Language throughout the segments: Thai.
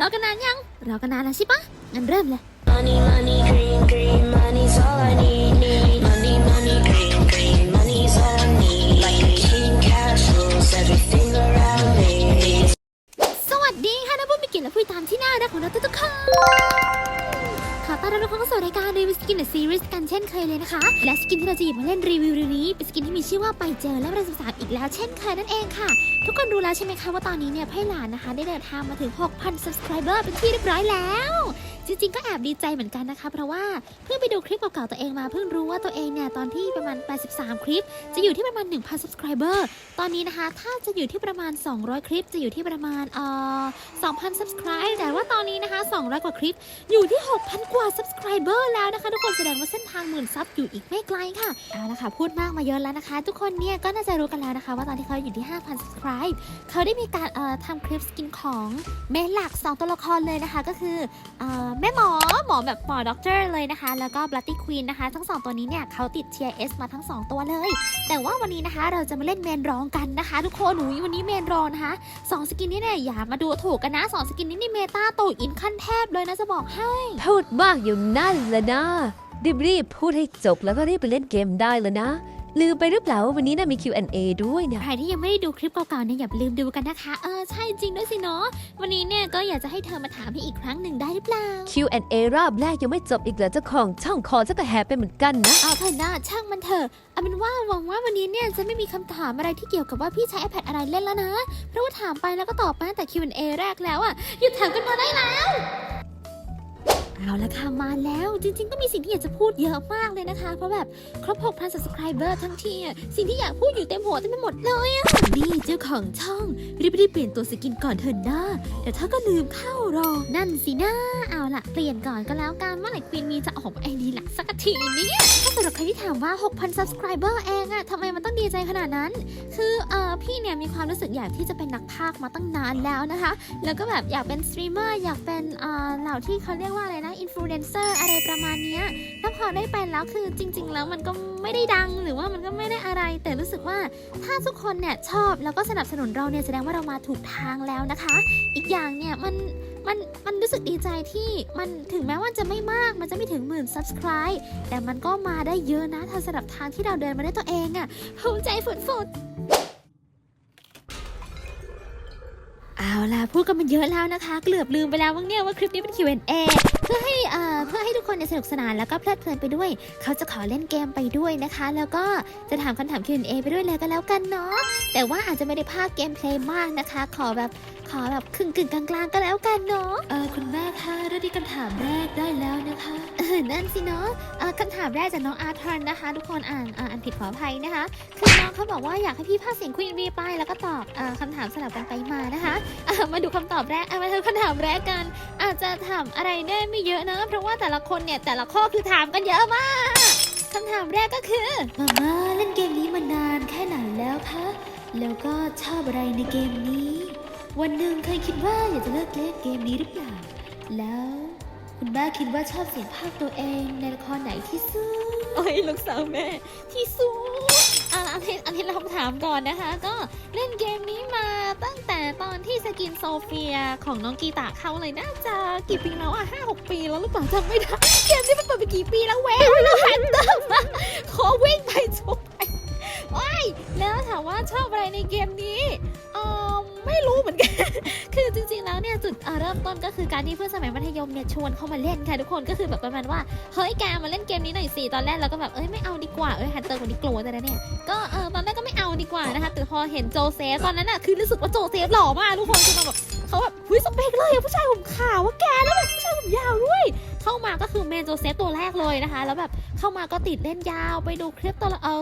รอกันนานยัง รอกันนานแล้วใช่ปะงั้นเริ่มเลย Money, money, green, green, money's all I need, need. Money, money, green, green, money's all I need. Like a king castles, everything around me. สวัสดีค่ะนักบุญมีเกียรติและผู้ติดตามที่น่ารักของเราทุกๆคน ขอต้อนรับทุกคนเข้าสู่รายการรีวิวสกินเดอะซีรีส์กันเช่นเคยเลยนะคะ และสกินที่เราจะหยิบมาเล่นรีวิวนี้เป็นสกินที่มีชื่อว่าไปเจอและประสบสามอีกแล้วเช่นเคยนั่นเองค่ะ ทุกคนรู้แล้วใช่ไหมคะว่าตอนนี้เนี่ยไพ่หลานนะคะ ได้เดินทางมาถึง 6,000 subscriber เป็นที่เรียบร้อยแล้ว จริงๆ ก็แอบดีใจเหมือนกันนะคะ เพราะว่าเพิ่งไปดูคลิปเก่าๆตัวเองมาเพิ่งรู้ว่าตัวเองเนี่ย ตอนที่ประมาณ 83 คลิป จะอยู่ที่ประมาณ 1,000 subscriber ตอนนี้นะคะ ถ้าจะอยู่ที่ประมาณ 200 คลิป จะอยู่ที่ประมาณเอ่อ2,000 subscribe แต่ว่าตอนนี้นะคะ 200 กว่าคลิป อยู่ที่ 6,000 กว่า subscriber แล้วนะคะ ทุกคนแสดงว่าเส้นทางหมื่นซับอยู่อีกไม่ไกลค่ะเอาละค่ะพูดมากมาเยอะแล้วนะคะ ทุกคนเนี่ยก็น่าจะรู้กันแล้วนะคะ ว่าตอนที่เขาอยู่ที่ 5,000 subscribe เขาได้มีการเอ่อทำคลิปสกินของเมนหลัก 2 ตัวละครเลยนะคะก็คือเอ่อแม่หมอหมอแบบหมอด็อกเตอร์เลยนะคะ แล้วก็ Bloody Queen นะคะ ทั้ง2ตัวนี้เนี่ยเขาติด TIS มาทั้ง 2 ตัวเลย แต่ว่าวันนี้นะคะเราจะมาเล่นเมนรองกันนะคะ ทุกคนหนูวันนี้เมนรองนะคะสองสกินนี้เนี่ยอย่ามาดูถูกกันนะสองสกินนี้นี่เมตาโตอินขั้นเทพเลยนะจะบอกให้พูดมากอยู่นั่นแหละนะรีบๆพูดให้จบแล้วก็รีบไปเล่นเกมได้แล้วนะ ลืมไปหรือเปล่าว่าวันนี้นะมี Q&A ด้วยเนี่ยใครที่ยังไม่ได้ดูคลิปเก่าๆเนี่ยอย่าลืมดูกันนะคะ เออใช่จริงด้วยสิเนาะวันนี้เนี่ยก็อยากจะให้เธอมาถามให้อีกครั้งหนึ่งได้หรือเปล่า Q&A รอบแรกยังไม่จบอีกเหรอเจ้าของช่องคอจะกระแหบไปเหมือนกันนะเอาเถอะนะช่างมันเถอะเอาเป็นว่าหวังว่าวันนี้เนี่ยจะไม่มีคำถามอะไรที่เกี่ยวกับว่าพี่ใช้ iPad อะไรเล่นแล้วนะ เพราะว่าถามไปแล้วก็ตอบมาตั้งแต่ Q&A แรกแล้วอะหยุดถามกันมาได้แล้ว เอาละค่ะมาแล้วจริงๆ ก็มีสิ่งที่อยากจะพูดเยอะมากเลยนะคะ เพราะแบบครบ 6,000 subscriber ทั้งทีอะสิ่งที่อยากพูดอยู่เต็มหัวเต็มไปหมดเลยอะนี่เจ้าของช่องรีบๆเปลี่ยนตัวสกินก่อนเถอะนะเดี๋ยวเธอก็ลืมเข้ารอนั่นสินะเอาละเปลี่ยนก่อนก็แล้วกันเมื่อไหร่ควีนมีจะออกมไอดีหลักสักทีเนี่ยถ้าสำหรับใครที่ถามว่า 6,000 subscriber เองอะทำไมมันต้องดีใจขนาดนั้น คือเออพี่เนี่ยมีความรู้สึกอยากที่จะเป็นนักพากมาตั้งนานแล้วนะคะ แล้วก็แบบอยากเป็นสตรีมเมอร์อยากเป็นเอ่อเหล่าที่เขาเรียกว่าอะไรนะ อินฟลูเอนเซอร์อะไรประมาณนี้ยแล้วพอได้เป็นแล้วคือจริง ๆ แล้วมันก็ไม่ได้ดังหรือว่ามันก็ไม่ได้อะไร แต่รู้สึกว่าถ้าทุกคนเนี่ยชอบแล้วก็สนับสนุนเราเนี่ยแสดงว่าเรามาถูกทางแล้วนะคะ อีกอย่างเนี่ยมันมันมันรู้สึกดีใจที่มันถึงแม้ว่าจะไม่มากมันจะไม่ถึงหมื่น subscribe แต่มันก็มาได้เยอะนะถ้าสำหรับทางที่เราเดินมาได้ตัวเองอะภูมิใจฝุดๆ เอา ล่ะพูดกันมาเยอะแล้วนะคะ เกือบลืมไปแล้วว่าเนี่ยว่าคลิปนี้เป็น Q&A เพื่อให้เอ่อเพื่อให้ทุกคนเนี่ยสนุกสนานแล้วก็เพลิดเพลินไปด้วย เขาจะขอเล่นเกมไปด้วยนะคะ แล้วก็จะถามคำถาม Q&A ไปด้วยเลยก็แล้วกันเนาะแต่ว่าอาจจะไม่ได้ภาคเกมเพลย์มากนะคะ ขอแบบขอแบบครึ่งกึ่งกลางๆก็แล้วกันเนาะ เออคุณแม่คะเริ่มที่คำถามแรกได้แล้วนะคะเออนั่นสิเนาะเออคำถามแรกจากน้องอาร์ทันนะคะ ทุกคนอ่านอ่าอ่านผิดขออภัยนะคะ คือน้องเขาบอกว่าอยากให้พี่พากย์เสียงควีนบีไปแล้วก็ตอบเออคำถามสลับกันไปมานะคะอะมาดูคำตอบแรกอะมาดูคำถามแรกกัน อาจจะถามอะไรได้ไม่เยอะนะ เพราะว่าแต่ละคนเนี่ยแต่ละข้อคือถามกันเยอะมากคำถามแรกก็คือมาม่าเล่นเกมนี้มานานแค่ไหนแล้วคะแล้วก็ชอบอะไรในเกมนี้ วันหนึ่งเคยคิดว่าอยากจะเลิกเล่นเกมนี้หรือเปล่า แล้ว คุณแม่คิดว่าชอบเสียงภาคตัวเองในละครไหนที่สุดโอ้ยลูกสาวแม่ที่สุดอะอันที่อันที่เราถามก่อนนะคะ ก็เล่นเกมนี้มาตั้งแต่ตอนที่สกินโซเฟียของน้องกีตาเข้าเลยน่าจะกี่ปีแล้วอะห้าหกปีแล้วหรือเปล่าจำไม่ได้เกมนี้มันเปิดไปกี่ปีแล้วแวะแล้วแฮนเตอร์มาขอวิ่งไปจบไปว้ายแล้วถามว่าชอบอะไรในเกมนี้ เริ่มต้นก็คือการที่เพื่อนสมัยมัธยมเนี่ยชวนเข้ามาเล่นค่ะทุกคนก็คือแบบประมาณว่าเฮ้ยแกมาเล่นเกมนี้หน่อยสิตอนแรกเราก็แบบเอ้ยไม่เอาดีกว่าเอ้ยฮันเตอร์คนนี้กลัวแต่ละเนี่ยก็เออตอนแรกก็ไม่เอาดีกว่านะคะแต่พอเห็นโจเซฟตอนนั้นอะคือรู้สึกว่าโจเซฟหล่อมากทุกคนคือมาแบบเขาแบบเฮ้ยสเปคเลยอะผู้ชายผมขาวว่าแกแล้วแบบผู้ชายผมยาวด้วย เข้ามาก็คือเมนโจเซฟตัวแรกเลยนะคะ แล้วแบบเข้ามาก็ติดเล่นยาวไปดูคลิปตัวเออ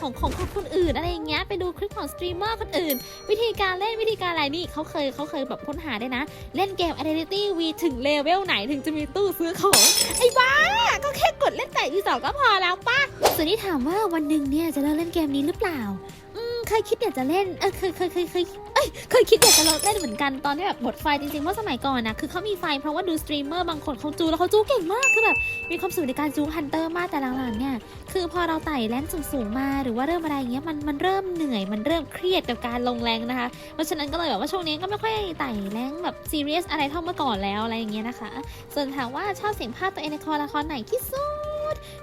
ของของคนอื่นอะไรอย่างเงี้ยไปดูคลิปของสตรีมเมอร์คนอื่น วิธีการเล่นวิธีการอะไรนี่เขาเคยเขาเคยแบบค้นหาได้นะ เล่นเกม Identity V ถึงเลเวลไหนถึงจะมีตู้ซื้อของ ไอ้บ้า ก็แค่กดเล่นแต่อีสองก็พอแล้วป่ะส่วนที่ถามว่าวันหนึ่งเนี่ยจะเลิกเล่นเกมนี้หรือเปล่า เคยคิดอยากจะเล่นเออเคยเคยเคยเคยเอ้ยเคยคิดอยากจะเล่นเหมือนกันตอนที่แบบหมดไฟจริงๆเพราะสมัยก่อนนะคือเขามีไฟเพราะว่าดูสตรีมเมอร์บางคนเขาจูแล้วเขาจูเก่งมากคือแบบมีความสุขในการจูฮันเตอร์มากแต่หลังๆเนี่ยคือพอเราไต่แรงสูงๆมาหรือว่าเริ่มอะไรอย่างเงี้ยมันมันเริ่มเหนื่อยมันเริ่มเครียดกับการลงแรงนะคะเพราะฉะนั้นก็เลยแบบว่าช่วงนี้ก็ไม่ค่อยไต่แรงแบบซีเรียสอะไรเท่าเมื่อก่อนแล้วอะไรอย่างเงี้ยนะคะ ส่วนถามว่าชอบเสียงภาคตัวเองในคอละครไหนที่สุด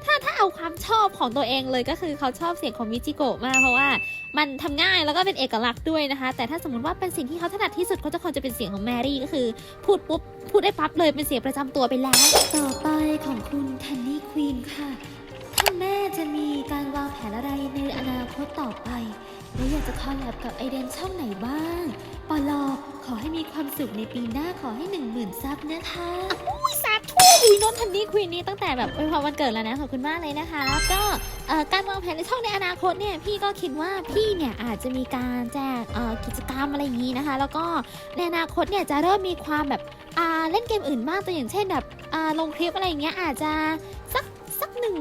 ถ้าถ้าเอาความชอบของตัวเองเลยก็คือเขาชอบเสียงของมิจิโกะมากเพราะว่ามันทำง่ายแล้วก็เป็นเอกลักษณ์ด้วยนะคะ แต่ถ้าสมมติว่าเป็นสิ่งที่เขาถนัดที่สุดก็จะคงจะเป็นเสียงของแมรี่ก็คือ พูดปุ๊บพูดได้ปั๊บเลยเป็นเสียงประจำตัวไปแล้ว ต่อไปของคุณแทนนี่ควีนค่ะท่านแม่จะมีการวางแผนอะไรในอนาคตต่อไปและอยากจะคอลแลบกับไอเดนช่องไหนบ้างปลอขอให้มีความสุขในปีหน้าขอให้หนึ่งหมื่นซับนะคะอุ้ยส อุ้ยนนทันนี่ควีนนี่ตั้งแต่แบบอวยพอวันเกิดแล้วนะขอบคุณมากเลยนะคะ ก็การวางแผนในช่องในอนาคตเนี่ยพี่ก็คิดว่าพี่เนี่ยอาจจะมีการแจกกิจกรรมอะไรอย่างนี้นะคะ แล้วก็ในอนาคตเนี่ยจะเริ่มมีความแบบเล่นเกมอื่นมากตัวอย่างเช่นแบบลงคลิปอะไรอย่างเงี้ยอาจจะสักสักหนึ่ง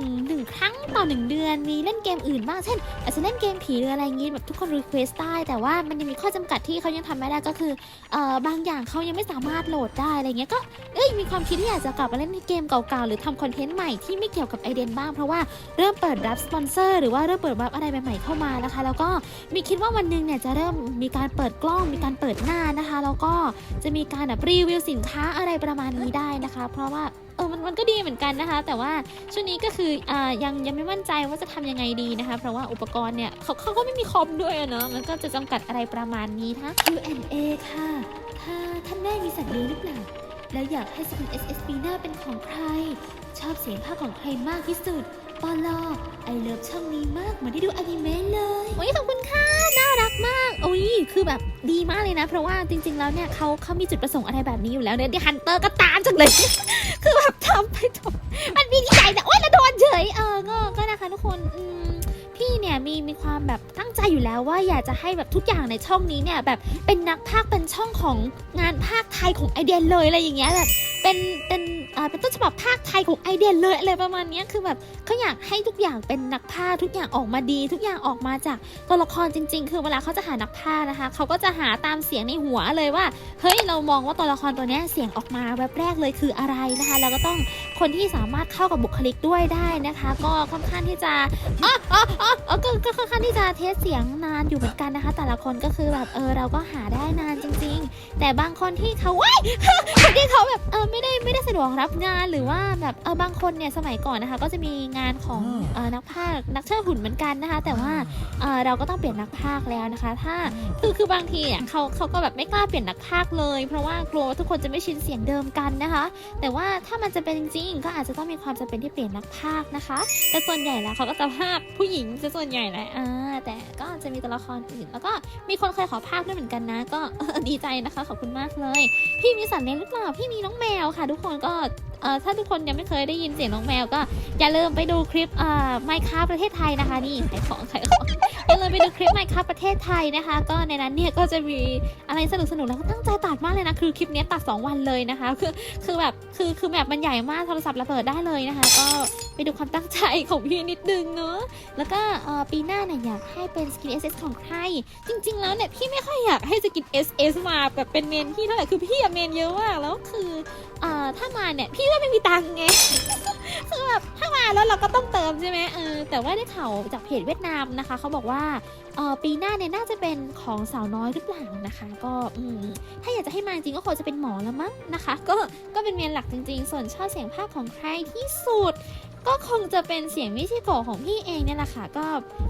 ต่อหนึ่งเดือนมีเล่นเกมอื่นบ้างเช่น อาจจะเล่นเกมผีหรืออะไรอย่างงี้แบบทุกคนรีเควสได้แต่ว่ามันยังมีข้อจำกัดที่เขายังทำไม่ได้ก็คือเอ่อบางอย่างเขายังไม่สามารถโหลดได้อะไรเงี้ยก็เอ้ยมีความคิดที่อยากจะกลับมาเล่นเกมเก่าๆหรือทำคอนเทนต์ใหม่ที่ไม่เกี่ยวกับไอเดนบ้างเพราะว่าเริ่มเปิดรับสปอนเซอร์หรือว่าเริ่มเปิดรับอะไรใหม่ๆเข้ามานะคะ แล้วก็มีคิดว่าวันหนึ่งเนี่ยจะเริ่มมีการเปิดกล้องมีการเปิดหน้านะคะ แล้วก็จะมีการแบบรีวิวสินค้าอะไรประมาณนี้ได้นะคะ เพราะว่า เออมันมันก็ดีเหมือนกันนะคะ แต่ว่าช่วงนี้ก็คืออ่ายังยังไม่มั่นใจว่าจะทำยังไงดีนะคะ เพราะว่าอุปกรณ์เนี่ยเขาเขาก็ไม่มีคอมด้วยอะเนาะมันก็จะจำกัดอะไรประมาณนี้นะคะ Q&A ค่ะถ้าท่านแม่มีสัตว์เลี้ยงหรือเปล่าแล้วอยากให้สกุล SSB หน้าเป็นของใคร ชอบเสียงภาคของใครมากที่สุดปอลอไอเลิฟช่องนี้มากเหมือนได้ดูอนิเมะเลยโอ้ยขอบคุณค่ะ น่ารักมากโอ้ยคือแบบดีมากเลยนะ เพราะว่าจริง ๆ แล้วเนี่ยเขาเขามีจุดประสงค์อะไรแบบนี้อยู่แล้วเนี่ยเดี๋ยวฮันเตอร์ก็ตามจังเลย คือแบบทำไปจบมันมีที่ไหนแต่โอ๊ยแล้วโดนเฉยเออก็ก็นะคะทุกคนอืมพี่เนี่ยมีมีความแบบตั้งใจอยู่แล้วว่าอยากจะให้แบบทุกอย่างในช่องนี้เนี่ยแบบเป็นนักพากย์เป็นช่องของงานภาคไทยของไอเดียนเลยอะไรอย่างเงี้ยแบบเป็นเป็น เป็นต้นฉบับภาคไทยของไอเดียนเลยอะไรประมาณนี้คือแบบเขาอยากให้ทุกอย่างเป็นนักพากย์ทุกอย่างออกมาดี ทุกอย่างออกมาจากตัวละครจริง ๆ คือเวลาเขาจะหานักพากย์นะคะเขาก็จะหาตามเสียงในหัวเลยว่า เฮ้ยเรามองว่าตัวละครตัวนี้เสียงออกมาแวบแรกเลยคืออะไรนะคะ แล้วก็ต้องคนที่สามารถเข้ากับบุคลิกด้วยได้นะคะ ก็ค่อนข้างที่จะอ๋ออ๋ออ๋อก็ก็ค่อนข้างที่จะเทสเสียงนานอยู่เหมือนกันนะคะ แต่ละคนก็คือแบบเออเราก็หาได้นานจริง ๆ แต่บางคนที่เขาว้ายคนที่เขาแบบเออไม่ได้ไม่ได้สะดวกรับงานหรือว่าแบบเออบางคนเนี่ยสมัยก่อนนะคะ ก็จะมีงานของเออนักพากย์นักเชิดหุ่นเหมือนกันนะคะ แต่ว่าเออเราก็ต้องเปลี่ยนนักพากย์แล้วนะคะ ถ้าคือคือบางทีอะเขาเขาก็แบบไม่กล้าเปลี่ยนนักพากย์เลย เพราะว่ากลัวว่าทุกคนจะไม่ชินเสียงเดิมกันนะคะ แต่ว่าถ้ามันจะเป็นจริงๆก็อาจจะต้องมีความจำเป็นที่เปลี่ยนนักพากย์นะคะ แต่ส่วนใหญ่แล้วเขาก็จะพากย์ผู้หญิงจะส่วนใหญ่แหละอ่าแต่ก็จะมีตัวละครอื่น แล้วก็มีคนเคยขอพากย์ด้วยเหมือนกันนะ ก็ดีใจนะคะขอบคุณมากเลย พี่มีสัตว์เลี้ยงหรือเปล่าพี่มีน้องแมวค่ะ ทุกคนก็เอ่อ ถ้าทุกคนยังไม่เคยได้ยินเสียงน้องแมวก็อย่าลืมไปดูคลิปไมค์คาประเทศไทยนะคะนี่ขายของขายของอย่าลืมไปดูคลิปไมค์คาประเทศไทยนะคะ ก็ในนั้นเนี่ยก็จะมีอะไรสนุกสนุกแล้วก็ตั้งใจตัดมากเลยนะคือคลิปนี้ตัด 2 วันเลยนะคะ คือคือแบบคือคือแบบมันใหญ่มากโทรศัพท์ระเบิดได้เลยนะคะ ก็ไปดูความตั้งใจของพี่นิดนึงเนอะแล้วก็ปีหน้าเนี่ยอยากให้เป็นสกิน SS ของใคร จริง ๆ แล้วเนี่ยพี่ไม่ค่อยอยากให้สกิน SS มาแบบเป็นเมนที่เท่าไหร่คือพี่อะเมนเยอะมากแล้วคือ เอ่อถ้ามาเนี่ยพี่ก็ไม่มีตังค์ไง คือแบบถ้ามาแล้วเราก็ต้องเติมใช่ไหมเออแต่ว่าได้ข่าวจากเพจเวียดนามนะคะเขาบอกว่าเออปีหน้าเนี่ยน่าจะเป็นของสาวน้อยหรือเปล่านะคะ ก็อืมถ้าอยากจะให้มาจริงก็คงจะเป็นหมอแล้วมั้งนะคะ ก็ก็เป็นเมียนหลักจริง ๆ ส่วนชอบเสียงภาคของใครที่สุดก็คงจะเป็นเสียงมิชิโกะของพี่เองเนี่ยแหละค่ะ ก็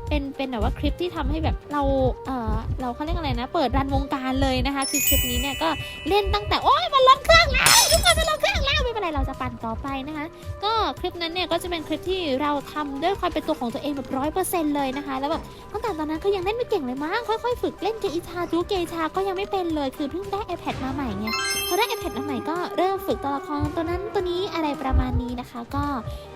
เป็นเป็นแบบว่าคลิปที่ทำให้แบบเราเออเราเขาเรียกอะไรนะ เปิดรันวงการเลยนะคะคือคลิปนี้เนี่ยก็เล่นตั้งแต่โอ้ยมันลดเครื่องแล้วทุกคนมันลดเครื่องแล้วไม่เป็นไรเราจะปั่นต่อไปนะคะ ก็คลิปนั้นเนี่ยก็จะเป็นคลิปที่เราทำด้วยความเป็นตัวของตัวเองแบบร้อยเปอร์เซ็นต์เลยนะคะ แล้วแบบตั้งแต่ตอนนั้นก็ยังเล่นไม่เก่งเลยมั้งค่อยๆ ฝึกเล่นเกอิชาจูเกอิชาก็ยังไม่เป็นเลยคือเพิ่งได้ iPad มาใหม่ไงพอได้ iPad มาใหม่ก็เริ่มฝึกตัวละครตัวนั้นตัวนี้อะไรประมาณนี้นะคะ ก็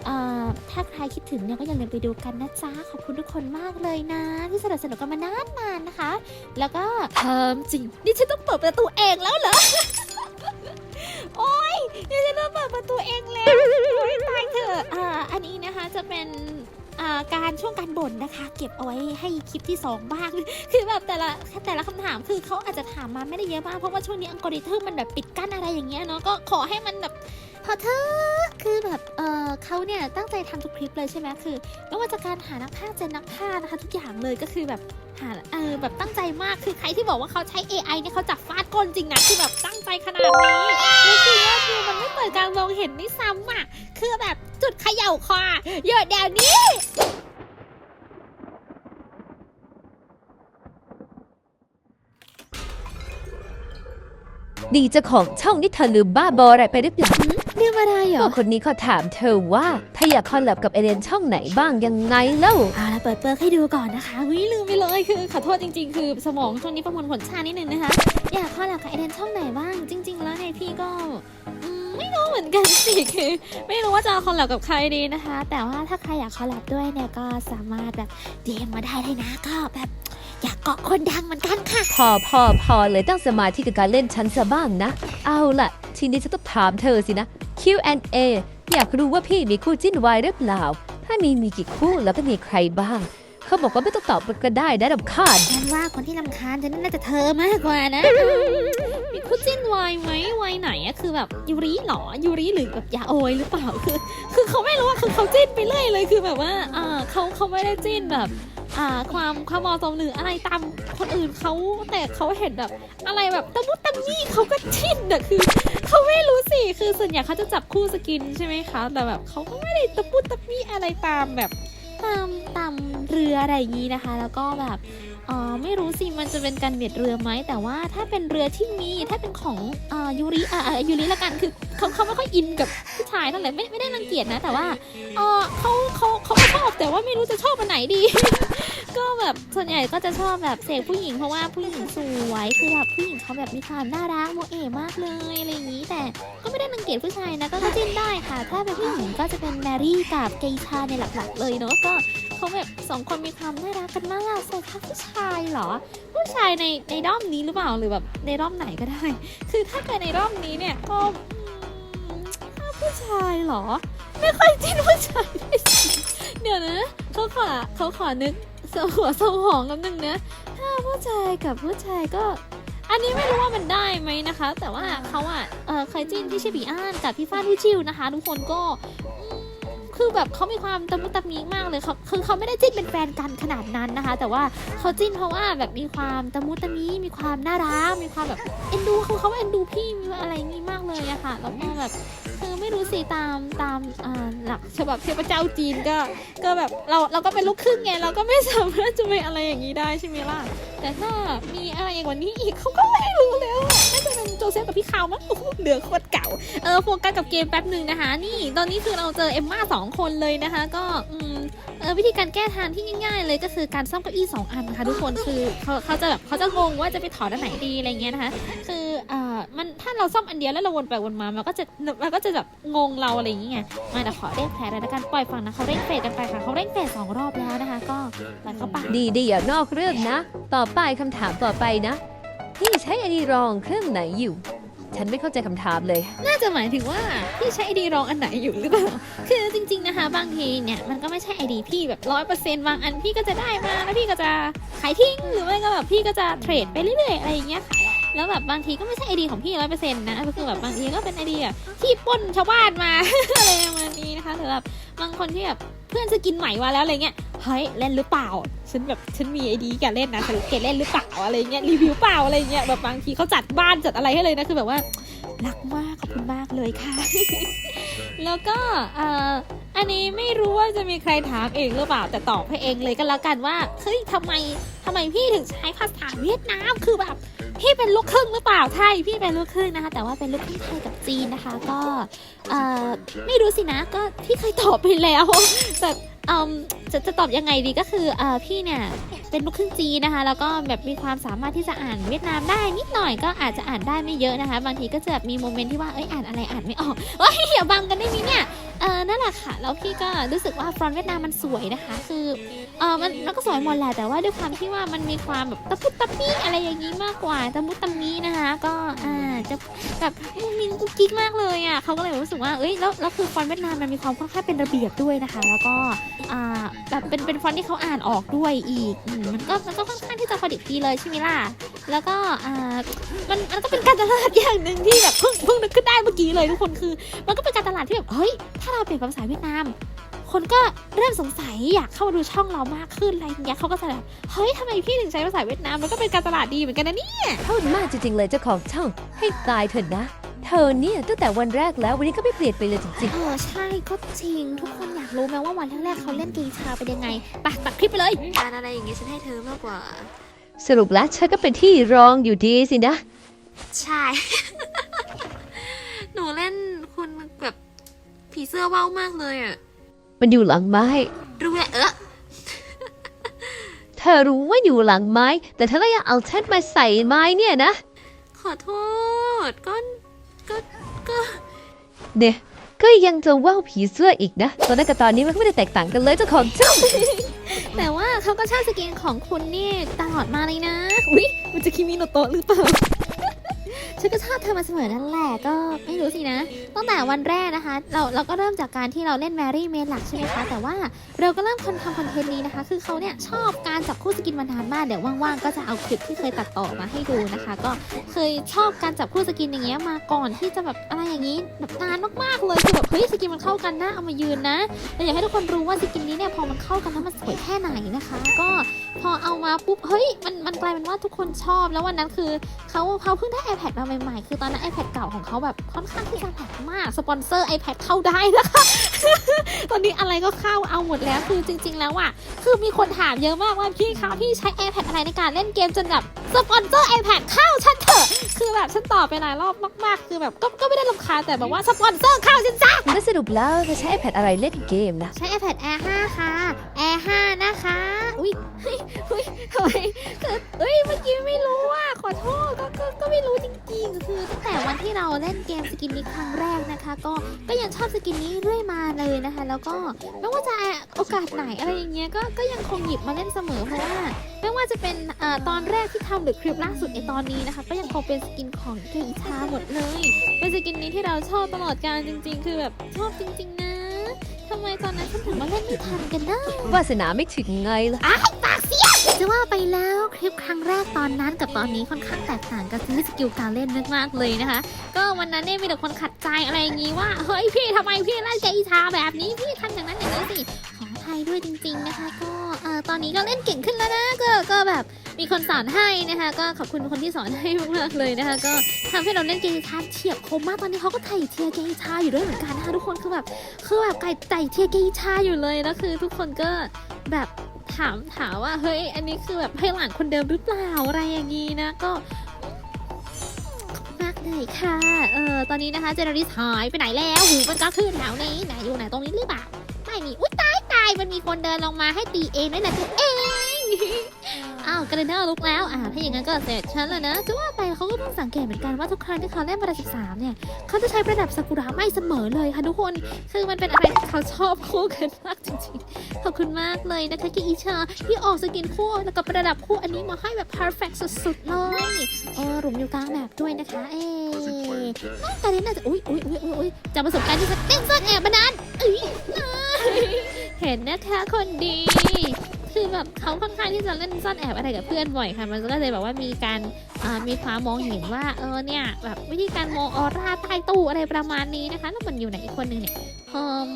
เออถ้าใครคิดถึงเนี่ยก็อย่าลืมไปดูกันนะจ๊ะ ขอบคุณทุกคนมากเลยนะ ที่สนับสนุนกันมานานๆนะคะ แล้วก็เทอมจริง นี่ฉันต้องเปิดประตูเองแล้วเหรอ โอ๊ยนี่ฉันต้องเปิดประตูเองแล้วโอ๊ยตายเถอะอ่าอันนี้นะคะจะเป็นอ่าการช่วงการบ่นนะคะ เก็บเอาไว้ให้คลิปที่สองบ้าง คือแบบแต่ละแต่ละคำถามคือเขาอาจจะถามมาไม่ได้เยอะมากเพราะว่าช่วงนี้อัลกอริทึมมันแบบปิดกั้นอะไรอย่างเงี้ยเนาะก็ขอให้มันแบบ พอเธอคือแบบเออเขาเนี่ยตั้งใจทำทุกคลิปเลยใช่ไหมคือไม่ว่าจะการหานักพากย์เจนนักพากย์นะคะ ทุกอย่างเลยก็คือแบบหาเออแบบตั้งใจมากคือใครที่บอกว่าเขาใช้ AI เนี่ยเขาจับฟาดก้นจริงนะคือแบบตั้งใจขนาดนี้แล้วคือว่าคือมันไม่เปิดการมองเห็นนี่ซ้ำอะคือแบบจุดเขย่าคอเยอะเดี๋ยวนี้ดีเจ้าของช่องนี่เธอลืมบ้าบออะไรไปหรือเปล่า องอะไรเหรก็อคนนี้เขาถามเธอว่าถ้าอยากคอลแลบกับเอเดนช่องไหนบ้างยังไงเล่า เอาละเปิดเปิดให้ดูก่อนนะคะวิลืมไปเลยคือขอโทษจริง ๆ คือสมองช่วงนี้ประมวลผลช้านิดนึงนะคะ อยากข้อหลักกับไอเดนช่องไหนบ้าง จริง ๆ แล้วเนี่ยพี่ก็อืมไม่รู้เหมือนกันสิคือไม่รู้ว่าจะคอลแลบกับใครดีนะคะ แต่ว่าถ้าใครอยากคอลแลบด้วยเนี่ยก็สามารถแบบเดมมาได้เลยนะก็แบบอยากเกาะคนดังเหมือนกันค่ะ พอพอพอเลยตั้งสมาธิกับการเล่นฉันซะบ้างนะ เอาล่ะ ทีนี้ฉันต้องถามเธอสินะ Q&A อยากรู้ว่าพี่มีคู่จิ้นวายหรือเปล่า ถ้ามีมีกี่คู่แล้วก็มีใครบ้าง เขาบอกว่าไม่ต้องตอบก็ได้ได้รำคาญฉันว่าคนที่ลำคาญฉันน่าจะเธอมากกว่านะ มีคู่จิ้นวายไหมวายไหนอะคือแบบยูริหรอยูริหรือแบบยาโอยหรือเปล่าคือ คือเขาไม่รู้ว่าคือเขาจิ้นไปเรื่อยเลยคือแบบว่าอ่าเขาเขาไม่ได้จิ้นแบบ อ่าความความเหมาะสมหรืออะไรตามคนอื่นเขาแต่เขาเห็นแบบ อะไรแบบตะมุตะมี่เขาก็ชินอะคือเขาไม่รู้สิคือส่วนใหญ่เขาจะจับคู่สกินใช่ไหมคะ แต่แบบเขาก็ไม่ได้ตะมุตะมี่อะไรตามแบบตามตามเรืออะไรอย่างนี้นะคะ แล้วก็แบบ อ๋อไม่รู้สิมันจะเป็นการเบียดเรือไหมแต่ว่าถ้าเป็นเรือที่มีถ้าเป็นของอ่ายูริอ่ายูริละกันคือเขาเขาไม่ค่อยอินกับผู้ชายเท่าไหร่ไม่ไม่ได้รังเกียจนะ แต่ว่าเออเขาเขาเขาชอบแต่ว่าไม่รู้จะชอบอันไหนดีก็แบบส่วนใหญ่ก็จะชอบแบบเสกผู้หญิงเพราะว่าผู้หญิงสวยคือแบบผู้หญิงเขาแบบมีความน่ารักโมเอมากเลยอะไรอย่างนี้แต่ก็ไม่ได้รังเกียจผู้ชายนะก็จิ้นได้ค่ะ ถ้าเป็นผู้หญิงก็จะเป็นแมรี่กับเกย์ชาในหลักๆ เลยเนาะก็เขาแบบสองคนมีความน่ารักกันมากส่ทักผู้ชายเหรอ ผู้ชายในในด้อมนี้หรือเปล่าหรือแบบในด้อมไหนก็ได้ คือถ้าเกิดในด้อมนี้เนี่ยก็ถ้าผู้ชายเหรอ ไม่ค่อยจิ้นผู้ชายด้วยเดี๋ยวนะเขาขอเขาขอนึก สหัวสมองกันหนึ่งนะถ้าผู้ชายกับผู้ชายก็ อันนี้ไม่รู้ว่ามันได้ไหมนะคะ แต่ว่าเขาอะเออเคยจิ้นพี่เชบีอ้านกับพี่ฟ้านผู้ชิวนะคะ ทุกคนก็ คือแบบเขามีความตะมุตะมิมากเลยเขาคือเขาไม่ได้จิ้นเป็นแฟนกันขนาดนั้นนะคะ แต่ว่าเขาจิ้นเพราะว่าแบบมีความตะมุตะมิมีความน่ารักมีความแบบเอ็นดูคือเขาเอ็นดูพี่มีอะไรอย่างงี้มากเลยอะค่ะแล้วก็แบบคือไม่รู้สิตามตามหลักฉบับเทพเจ้าจีนก็ก็แบบเราเราก็เป็นลูกครึ่งไงเราก็ไม่สามารถจะไปอะไรอย่างนี้ได้ใช่ไหมล่ะแต่ถ้ามีอะไรกว่างนี้อีกเขาก็ไม่รู้แล้ว โจเซฟกับพี่ขาวมั้งเหลือโคตรเก่า เออโฟกัสกับเกมแป๊บหนึ่งนะคะ นี่ตอนนี้คือเราเจอเอมม่าสองคนเลยนะคะ ก็อืมเออวิธีการแก้ทางที่ง่ายๆ เลยก็คือการซ่อมเก้าอี้สองอันนะคะทุกคนคือเขาเขาจะแบบเขาจะงงว่าจะไปถอดอันไหนดีอะไรเงี้ยนะคะ คืออ่ามันถ้าเราซ่อมอันเดียวแล้วเราวนไปวนมามันก็จะมันก็จะแบบงงเราอะไรอย่างเงี้ยมาเดี๋ยวขอเร่งแผลเลยละกันปล่อยฝั่งนะเขาเร่งเฟดกันไปค่ะเขาเร่งเฟดสองรอบแล้วนะคะ ก็ปล่อยเขาไปดีดีอย่านอกเรื่องนะ ต่อไปคำถามต่อไปนะ พี่ใช้ไอดีรองเครื่องไหนอยู่ ฉันไม่เข้าใจคำถามเลย น่าจะหมายถึงว่าพี่ใช้ไอดีรองอันไหนอยู่หรือเปล่า คือจริง ๆนะคะ บางทีเนี่ยมันก็ไม่ใช่ไอดีพี่แบบร้อยเปอร์เซ็นต์บางอันพี่ก็จะได้มาแล้วพี่ก็จะขายทิ้งหรือไม่ก็แบบพี่ก็จะเทรดไปเรื่อยๆอะไรอย่างเงี้ย แล้วแบบบางทีก็ไม่ใช่ไอดีของพี่ร้อยเปอร์เซ็นต์นะก็คือแบบบางทีก็เป็นไอเดียที่ป้นชาวบ้านมาอะไรประมาณนี้นะคะหรือแบบบางคนที่แบบเพื่อนจะกินใหม่มาแล้วอะไรเงี้ยเฮ้ยเล่นหรือเปล่า ฉันแบบฉันมีไอดีแกเล่นนะฉันเกเล่นหรือเปล่าอะไรเงี้ยรีวิวเปล่าอะไรเงี้ยแบบบางทีเขาจัดบ้านจัดอะไรให้เลยนะคือแบบว่ารักมากขอบคุณมากเลยค่ะ แล้วก็เอ่ออันนี้ไม่รู้ว่าจะมีใครถามเองหรือเปล่าแต่ตอบให้เองเลยก็แล้วกันว่าเฮ้ยทำไมทำไมพี่ถึงใช้ภาษาเวียดนามคือแบบ พี่เป็นลูกครึ่งหรือเปล่าใช่พี่เป็นลูกครึ่งนะคะ แต่ว่าเป็นลูกครึ่งไทยกับจีนนะคะ ก็เอ่อไม่รู้สินะก็พี่เคยตอบไปแล้วแต่เอ่มจะจะตอบยังไงดีก็คือเอ่อพี่เนี่ยเป็นลูกครึ่งจีนนะคะ แล้วก็แบบมีความสามารถที่จะอ่านเวียดนามได้นิดหน่อยก็อาจจะอ่านได้ไม่เยอะนะคะ บางทีก็จะแบบมีโมเมนต์ที่ว่าเอ้ยอ่านอะไรอ่านไม่ออกว้ายอย่าบังกันได้ไหมเนี่ยเออ แหละค่ะแล้วพี่ก็รู้สึกว่าฟรอนเวียดนามมันสวยนะคะ คือเออมันมันก็สวยหมดแหละแต่ว่าด้วยความที่ว่ามันมีความแบบตะพุตตะปี้อะไรอย่างนี้มากกว่าตะมุตตะมีนะคะ ก็อ่าจะแบบมุ้งมิ้งกุ๊กกิ๊กมากเลยอะเขาก็เลยรู้สึกว่าเอ้ยแล้วแล้วคือฟอนเวียดนามมันมีความค่อนข้างเป็นระเบียบด้วยนะคะ แล้วก็อ่าแบบเป็นเป็นฟอนที่เขาอ่านออกด้วยอีกอมมันก็มันก็ค่อนข้างที่จะพอดิบดีเลยใช่ไหมล่ะแล้วก็อ่ามันมันก็เป็นการตลาดอย่างหนึ่งที่แบบเพิ่งเพิ่งนึกขึ้นได้เมื่อกี้เลยทุกคนคือ มันก็เป็นการตลาดที่แบบเฮ้ยถ้าเราเปลี่ยนเป็นภาษาเวียดนาม คนก็เริ่มสงสัยอยากเข้ามาดูช่องเรามากขึ้นอะไรอย่างเงี้ยเขาก็จะแบบเฮ้ยทำไมพี่ถึงใช้ภาษาเวียดนามมันก็เป็นการตลาดดีเหมือนกันนะเนี่ยพูดมากจริงๆเลยเจ้าของช่องให้ตายเถอะนะ เธอเนี่ยตั้งแต่วันแรกแล้ววันนี้ก็ไม่เปลี่ยนไปเลยจริงเออใช่ก็จริง ทุกคนอยากรู้ไหมว่าวันแรกๆเขาเล่นกีชาเป็นยังไงไปตัดคลิปไปเลยการอะไรอย่างงี้ฉันให้เธอมากกว่า ๆ สรุปแล้วเธอก็เป็นที่รองอยู่ดีสินะ ใช่ หนูเล่นคุณแบบ ผีเสื้อเว้ามากเลยอะ มันอยู่หลังไม้ รู้แหละเออเธอรู้ว่าอยู่หลังไม้ แต่เธอก็ยังเอาฉันมาใส่ไม้เนี่ยนะ ขอโทษก็ก็ก็เนี่ยก็ยังจะว่าวผีเสื้ออีกนะตอนนั้นกับตอนนี้มันก็ไม่ได้แตกต่างกันเลยเจ้าของช่องแต่ว่าเขาก็ชอบสกินของคุณนี่ตลอดมาเลยนะ อุ้ยมันจะคิมิโนโตะหรือเปล่า ฉันก็ชอบเธอมาเสมอนั่นแหละก็ไม่รู้สินะ ตั้งแต่วันแรกนะคะ เราเราก็เริ่มจากการที่เราเล่นแมรี่เมนหลักใช่ไหมคะ แต่ว่าเราก็เริ่มคนทำคอนเทนต์นี้นะคะ คือเขาเนี่ยชอบการจับคู่สกินมานานมากเดี๋ยวว่างๆก็จะเอาคลิปที่เคยตัดต่อมาให้ดูนะคะ ก็เคยชอบการจับคู่สกินอย่างเงี้ยมาก่อนที่จะแบบอะไรอย่างนี้แบบนานมากๆเลยคือแบบเฮ้ยสกินมันเข้ากันนะเอามายืนนะแต่อยากให้ทุกคนรู้ว่าสกินนี้เนี่ยพอมันเข้ากันแล้วมันสวยแค่ไหนนะคะ ก็พอเอามาปุ๊บเฮ้ยมันมันกลายเป็นว่าทุกคนชอบแล้ววันนั้นคือเขาเขาเพิ่งได้ iPad มาใหม่ๆ คือตอนนั้น iPad เก่าของเขาแบบค่อนข้างที่จะแพงมาก สปอนเซอร์ iPad เข้าได้นะคะ ตอนนี้อะไรก็เข้าเอาหมดแล้วคือจริง ๆ แล้วอะ คือมีคนถามเยอะมากว่าพี่คะพี่ใช้ iPad อะไรในการเล่นเกมจนแบบสปอนเซอร์ iPad เข้าฉันเถอะ คือแบบฉันตอบไปหลายรอบมากๆ คือแบบก็ก็ไม่ได้รำคาญแต่แบบว่าสปอนเซอร์เข้าฉันจ้าแล้วสรุปแล้วเธอใช้ iPad อะไรเล่นเกมนะ ใช้ iPad Air 5 ค่ะ Air 5 นะคะ อุ้ยเฮ้ยเฮ้ยทำไมคือเอ้ยเมื่อกี้ไม่รู้อะขอโทษก็ก็ก็ไม่รู้จริงๆคือตั้งแต่วันที่เราเล่นเกมสกินนี้ครั้งแรกนะคะ ก็ก็ยังชอบสกินนี้เรื่อยมาเลยนะคะ แล้วก็ไม่ว่าจะโอกาสไหนอะไรอย่างเงี้ยก็ก็ยังคงหยิบมาเล่นเสมอเพราะว่าไม่ว่าจะเป็นอตอนแรกที่ทำหรือคลิปล่าสุดในตอนนี้นะคะ ก็ยังคงเป็นสกินของเกมชาหมดเลย เป็นสกินนี้ที่เราชอบตลอดการจริง ๆ คือแบบชอบจริงๆนะ ทำไมตอนนั้นฉันถึงมาเล่นไม่ทันกันนะวาสนาไม่ถึงไงล่ะจะว่าไปแล้วคลิปครั้งแรกตอนนั้นกับตอนนี้ค่อนข้างแตกต่างกันที่สกิลการเล่นมากๆเลยนะคะ ก็วันนั้นเนี่ยมีแต่คนขัดใจอะไรอย่างงี้ว่า เฮ้ยพี่ทำไมพี่เล่นเกอีชาแบบนี้พี่ทำอย่างนั้นอย่างนี้สิขออภัยด้วยจริง ๆนะคะก็เอ่อ ตอนนี้ก็เล่นเก่งขึ้นแล้วนะก็ก็แบบมีคนสอนให้นะคะ ก็ขอบคุณคนที่สอนให้มากๆเลยนะคะ ก็ทำให้เราเล่นเกอีชาเฉียบคมมากตอนนี้เขาก็ไถ่เทียเกอีชาอยู่ด้วยเหมือนกันนะคะทุกคนคือแบบคือแบบไก่ไต่เทียเกอีชาอยู่เลยแล้วคือ ทุกคนก็แบบถามถามว่าเฮ้ยอันนี้คือแบบให้หลานคนเดิมหรือเปล่าอะไรอย่างนี้นะก็มากเลยค่ะเออตอนนี้นะคะเจนอริสหายไปไหนแล้วหูมันก็ขึ้นแถวนี้ไหนอยู่ไหนตรงนี้หรือเปล่าไม่มีอุ้ยตายมันมีคนเดินลงมาให้ตีเองด้วยนะตัวเองอ้าวกระเดอร์ลุกแล้วอ่าถ้าอย่างนั้นก็เสร็จฉันแล้วนะจะว่าไปเขาก็เพิ่งสังเกตเหมือนกันว่าทุกครั้งที่เขาเล่นประดับ13เนี่ยเขาจะใช้ประดับซากุระไม่เสมอเลยค่ะทุกคนคือมันเป็นอะไรที่เขาชอบคู่กันมากจริงๆขอบคุณมากเลยนะคะกิอิชาที่ออกสกินคู่แล้วก็ประดับคู่อันนี้มาให้แบบ perfect สุดๆเลยเออหลุมอยู่กลางแบบด้วยนะคะเอ๊น้องกาเล่นน่าจะอุ้ยอุ้ยอุ้ยอุ้ยจากประสบการณ์ที่ฉันเล่นซ่อนแอบมานานเอ้ย เห็นนะคะคนดี คือแบบเขาค่อนข้างที่จะเล่นซ่อนแอบอะไรกับเพื่อนบ่อยค่ะ มันก็เลยแบบว่ามีการมีความมองเห็นว่าเออเนี่ยแบบวิธีการมองออร่าใต้ตู้อะไรประมาณนี้นะคะแล้วมันอยู่ไหนอีกคนนึงเนี่ยเอ่อ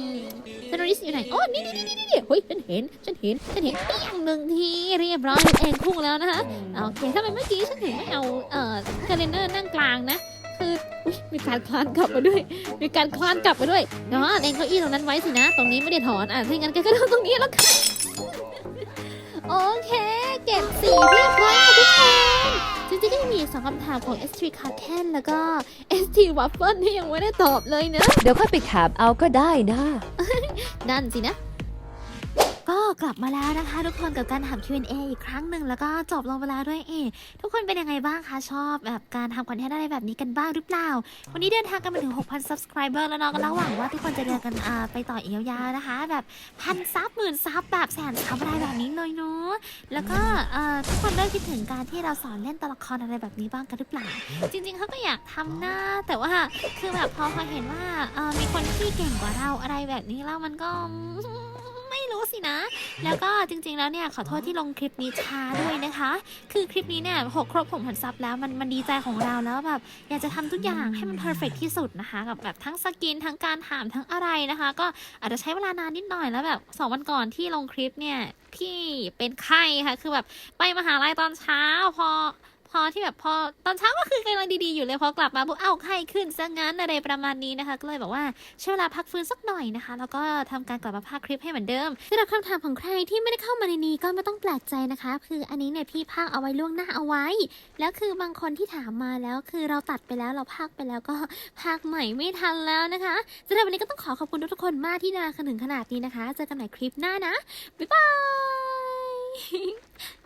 เทอร์ริสอยู่ไหนโอ้นี่นี่นี่นี่นี่เฮ้ยฉันเห็นฉันเห็นฉันเห็นเปี้ยงหนึ่งทีเรียบร้อยเองพุ่งแล้วนะคะโอเคทำไมเมื่อกี้ฉันถึงไม่เอาเออเทเลนเนอร์นั่งกลางนะ คืออุ๊ยมีการคลานกลับมาด้วย มีการคลานกลับมาด้วยเนาะเองเก้าอี้ตรงนั้นไว้สินะ ตรงนี้ไม่ได้ถอนอะถ้าอย่างนั้นแกก็นั่งตรงนี้แล้วกันโอเค เก็บสีเรียบร้อยค่ะทุกคนจริงๆก็ยังมีอีกสองคำถามของ S3 c a r t e n แล้วก็ ST Waffle ที่ยังไม่ได้ตอบเลยนะ เดี๋ยวค่อยไปถามเอาก็ได้นะ นั่นสินะ ก็กลับมาแล้วนะคะ ทุกคนกับการถาม Q&A อีกครั้งหนึ่งแล้วก็จบลงไปแล้วด้วยเอทุกคนเป็นยังไงบ้างคะชอบแบบการทำคอนเทนต์อะไรแบบนี้กันบ้างหรือเปล่า วันนี้เดินทางกันมาถึง 6,000 subscriber แล้วเนาะก็แล้วหวังว่าทุกคนจะเดินกันไปต่ออีกยาวๆนะคะ แบบพันซับหมื่นซับแบบแสนซับอะไรแบบนี้เลยเนาะแล้วก็ทุกคนเริ่มคิดถึงการที่เราสอนเล่นตัวละครอะไรแบบนี้บ้างกันหรือเปล่า จริง ๆเขาก็อยากทำหน้าแต่ว่าคือแบบพอพอเห็นว่ามีคนที่เก่งกว่าเราอะไรแบบนี้แล้วมันก็ รู้สินะ แล้วก็จริงๆแล้วเนี่ยขอโทษที่ลงคลิปนี้ช้าด้วยนะคะ คือคลิปนี้เนี่ยหกครบผมพันซับแล้วมันมันดีใจของเราแล้วแบบอยากจะทำทุกอย่างให้มันเพอร์เฟกที่สุดนะคะกับแบบทั้งสกินทั้งการถามทั้งอะไรนะคะ ก็อาจจะใช้เวลานานนิดหน่อยแล้วแบบสองวันก่อนที่ลงคลิปเนี่ยพี่เป็นไข้ค่ะคือแบบไปมหาลัยตอนเช้าพอ อที่แบบพอตอนเช้าก็คือกำลังดีๆอยู่เลยพอกลับมาปุ๊บเอ้าไข้ขึ้นซะงั้นอะไรประมาณนี้นะคะ ก็เลยบอกว่าใช้เวลาพักฟื้นสักหน่อยนะคะ แล้วก็ทำการกลับมาพากย์คลิปให้เหมือนเดิมสำหรับคำถามของใครที่ไม่ได้เข้ามาในนี้ก็ไม่ต้องแปลกใจนะคะ คืออันนี้เนี่ยพี่พากย์เอาไว้ล่วงหน้าเอาไว้ แล้วคือบางคนที่ถามมาแล้วคือเราตัดไปแล้วเราพากย์ไปแล้วก็พากย์ใหม่ไม่ทันแล้วนะคะสำหรับวันนี้ก็ต้องขอขอบคุณทุกคนมากที่มาถึงขนาดนี้นะคะ เจอกันใหม่คลิปหน้านะบ๊ายบาย